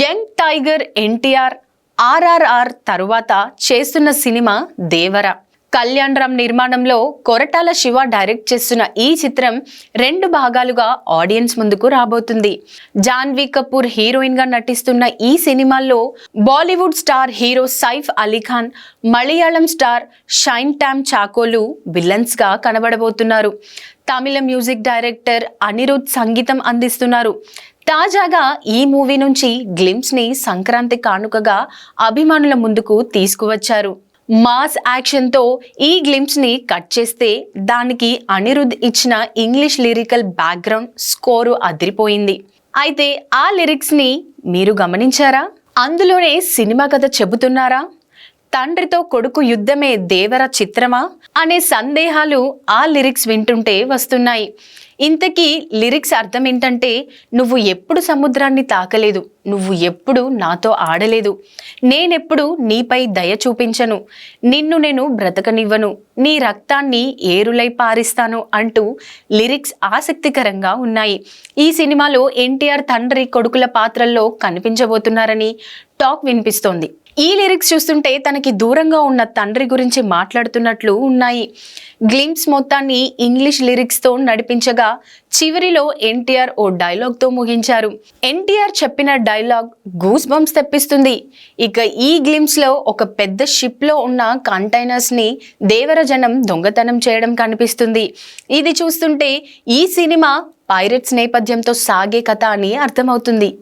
Young tiger NTR RRR తరువాత చేస్తున్న cinema దేవర. కళ్యాణ్ రామ్ నిర్మాణంలో కొరటాల శివ డైరెక్ట్ చేస్తున్న ఈ చిత్రం రెండు భాగాలుగా ఆడియన్స్ ముందుకు రాబోతుంది. జాన్వీ కపూర్ హీరోయిన్గా నటిస్తున్న ఈ సినిమాల్లో Bollywood star hero Saif Ali Khan Malayalam star Shine Tom చాకోలు విలన్స్గా కనబడబోతున్నారు. తమిళ మ్యూజిక్ డైరెక్టర్ అనిరుద్ సంగీతం అందిస్తున్నారు. తాజాగా ఈ మూవీ నుంచి గ్లిమ్స్ని సంక్రాంతి కానుకగా అభిమానుల ముందుకు తీసుకువచ్చారు. మాస్ యాక్షన్తో ఈ గ్లిమ్స్ని కట్ చేస్తే దానికి అనిరుద్ ఇచ్చిన ఇంగ్లీష్ లిరికల్ బ్యాక్గ్రౌండ్ స్కోరు అదిరిపోయింది. అయితే ఆ లిరిక్స్ని మీరు గమనించారా? అందులోనే సినిమా కథ చెబుతున్నారా? తండ్రితో కొడుకు యుద్ధమే దేవర చిత్రమా? అనే సందేహాలు ఆ లిరిక్స్ వింటుంటే వస్తున్నాయి. ఇంతకీ లిరిక్స్ అర్థం ఏంటంటే నువ్వు ఎప్పుడు సముద్రాన్ని తాకలేదు నువ్వు ఎప్పుడు నాతో ఆడలేదు. నేనెప్పుడు నీపై దయ చూపించను నిన్ను నేను బ్రతకనివ్వను నీ రక్తాన్ని ఏరులై పారిస్తాను అంటూ లిరిక్స్ ఆసక్తికరంగా ఉన్నాయి. ఈ సినిమాలో ఎన్టీఆర్ తండ్రి కొడుకుల పాత్రల్లో కనిపించబోతున్నారని టాక్ వినిపిస్తోంది. ఈ లిరిక్స్ చూస్తుంటే తనకి దూరంగా ఉన్న తండ్రి గురించి మాట్లాడుతున్నట్లు ఉన్నాయి. గ్లిమ్స్ మొత్తాన్ని ఇంగ్లీష్ లిరిక్స్తో నడిపించగా చివరిలో ఎన్టీఆర్ ఓ డైలాగ్తో ముగించారు. ఎన్టీఆర్ చెప్పిన డైలాగ్ గూస్ బంప్స్ తెప్పిస్తుంది. ఇక ఈ గ్లిమ్స్లో ఒక పెద్ద షిప్లో ఉన్న కంటైనర్స్ని దేవరజనం దొంగతనం చేయడం కనిపిస్తుంది. ఇది చూస్తుంటే ఈ సినిమా పైరెట్స్ నేపథ్యంతో సాగే కథ అని అర్థమవుతుంది.